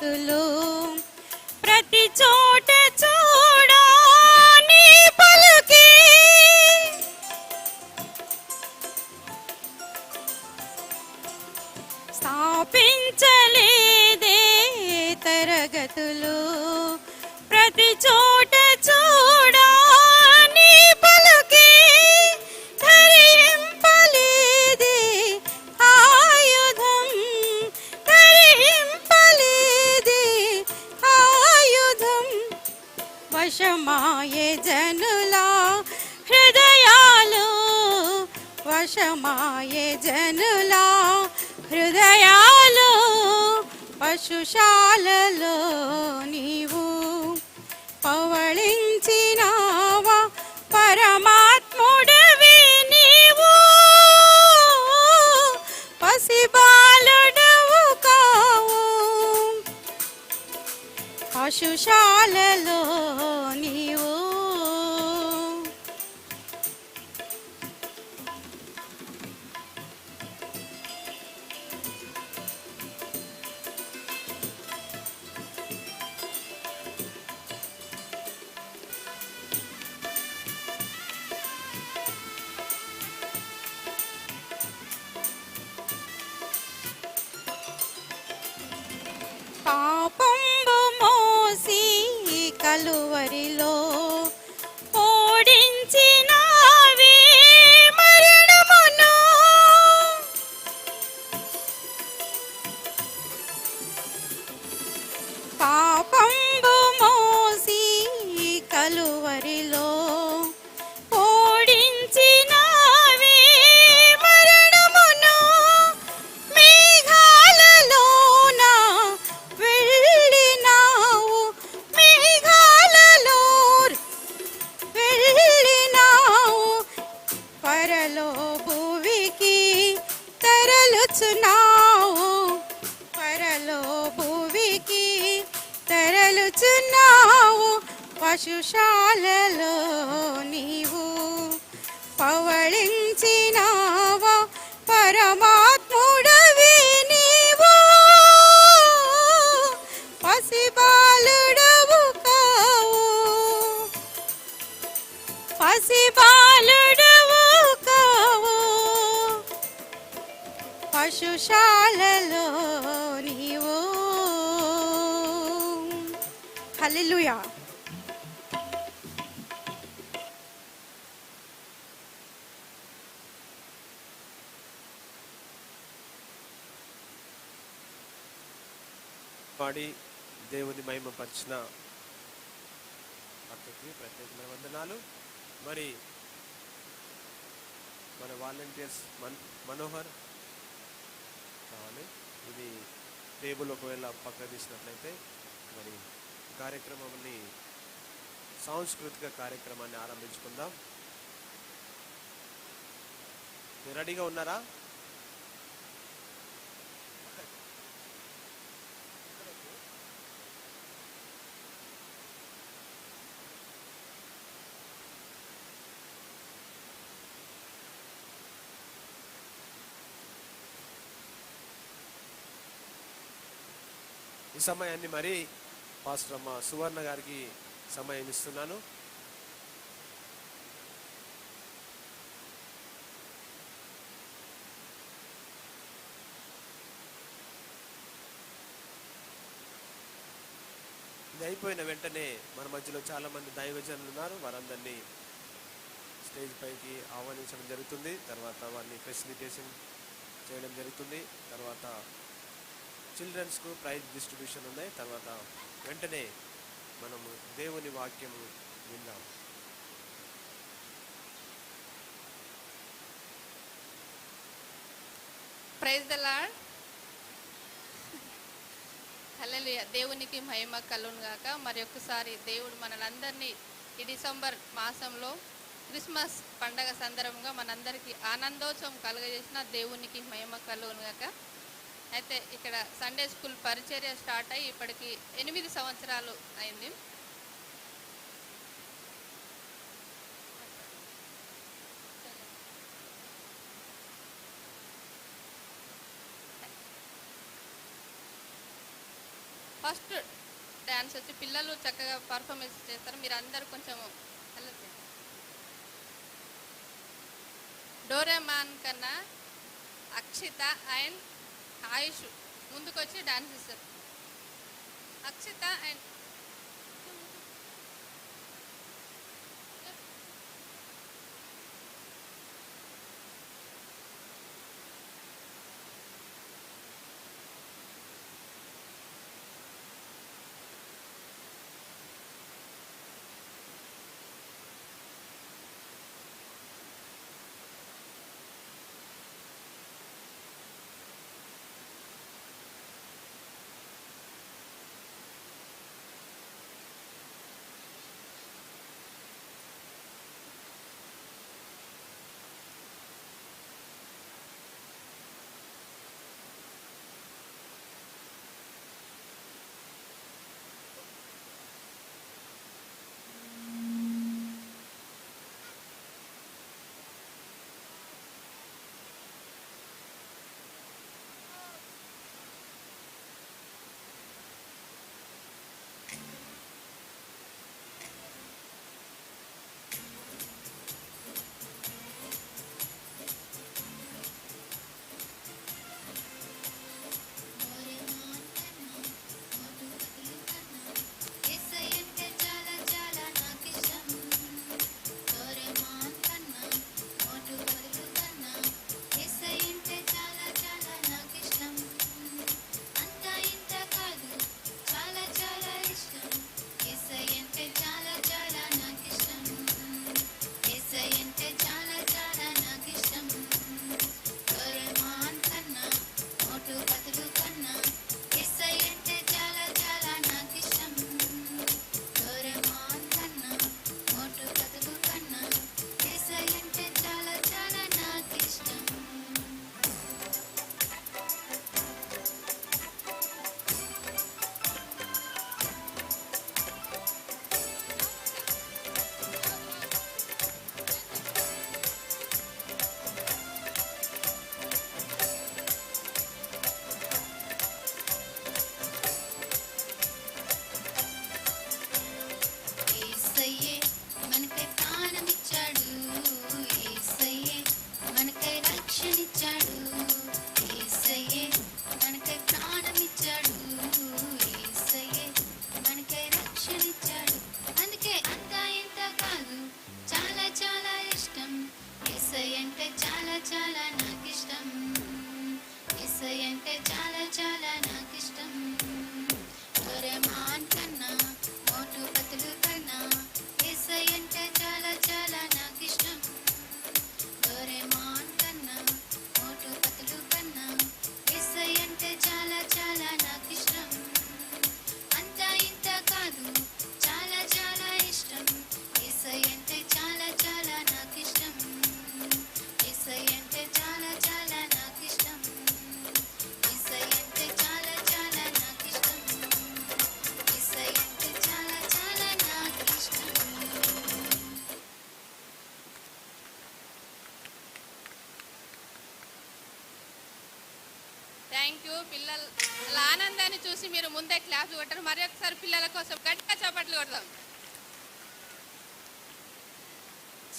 তুলো మాయే జనులా హృదయాలు పశుశాలలో నీవు పవళించినావా పరమాత్ముడవి నీవు పసిబాలుడవు కావు పశుశాలలో పరలో భువికి తరలుచున్నావు. పరలో భువికి తరలుచున్నావు. పశుశాలలో నీవు పవళించినా పశుశాలలో నీవు. హల్లెలూయా. పాడి దేవుని మహిమపరిచిన అక్కడికి ప్రత్యేకమైన వందనాలు. మరి మన వాలంటీర్స్ మన్ మనోహర్ కావాలి. ఇది టేబుల్ ఒకవేళ పక్క తీసినట్లయితే మరి కార్యక్రమాన్ని సాంస్కృతిక కార్యక్రమాన్ని ఆరంభించుకుందాం. మీరు రెడీగా ఉన్నారా? ఈ సమయాన్ని మరి పాస్టర్ అమ్మ సువర్ణ గారికి సమయం ఇస్తున్నాను. ఇది అయిపోయిన వెంటనే మన మధ్యలో చాలా మంది దైవజనులు ఉన్నారు. వారందరినీ స్టేజ్ పైకి ఆహ్వానించడం జరుగుతుంది. తర్వాత వారిని ఫెసిలిటేషన్ చేయడం జరుగుతుంది. తర్వాత చిల్డ్రన్స్కు ప్రైజ్ డిస్ట్రిబ్యూషన్ ఉన్నాయి. తర్వాత వెంటనే మనము దేవుని వాక్యము విందాం ప్రైజ్ ద దేవునికి మహిమ కలును గాక. మరి ఒక్కసారి దేవుడు మనలందరినీ ఈ డిసెంబర్ మాసంలో క్రిస్మస్ పండగ సందర్భంగా మనందరికీ ఆనందోత్సవం కలుగజేసిన దేవునికి మహిమ కలుగును గాక. అయితే ఇక్కడ సండే స్కూల్ పరిచర్య స్టార్ట్ అయ్యి ఇప్పటికి ఎనిమిది సంవత్సరాలు అయింది. ఫస్ట్ డ్యాన్స్ వచ్చి పిల్లలు చక్కగా పర్ఫార్మెన్స్ చేస్తారు. మీరు అందరు కొంచెం డోరేమాన్ కన్నా అక్షిత అండ్ ఆయుష్ ముందుకొచ్చి డాన్స్ ఇస్తారు అక్షిత అండ్ concern. చూసి మీరు ముందే క్లాస్ కొట్టారు మరి ఒకసారి పిల్లల కోసం గట్టిగా చేపట్లు కొడదాం.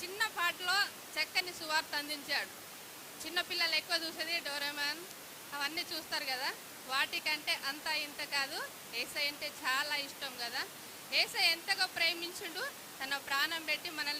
చిన్న పాటలో చక్కని సువార్త అందించాడు. చిన్న పిల్లలు ఎక్కువ చూసేది డోరేమాన్. అవన్నీ చూస్తారు కదా. వాటికంటే అంత ఇంత కాదు. ఏసై అంటే చాలా ఇష్టం కదా. ఏసై ఎంతగా ప్రేమించుడు తన ప్రాణం పెట్టి మనల్ని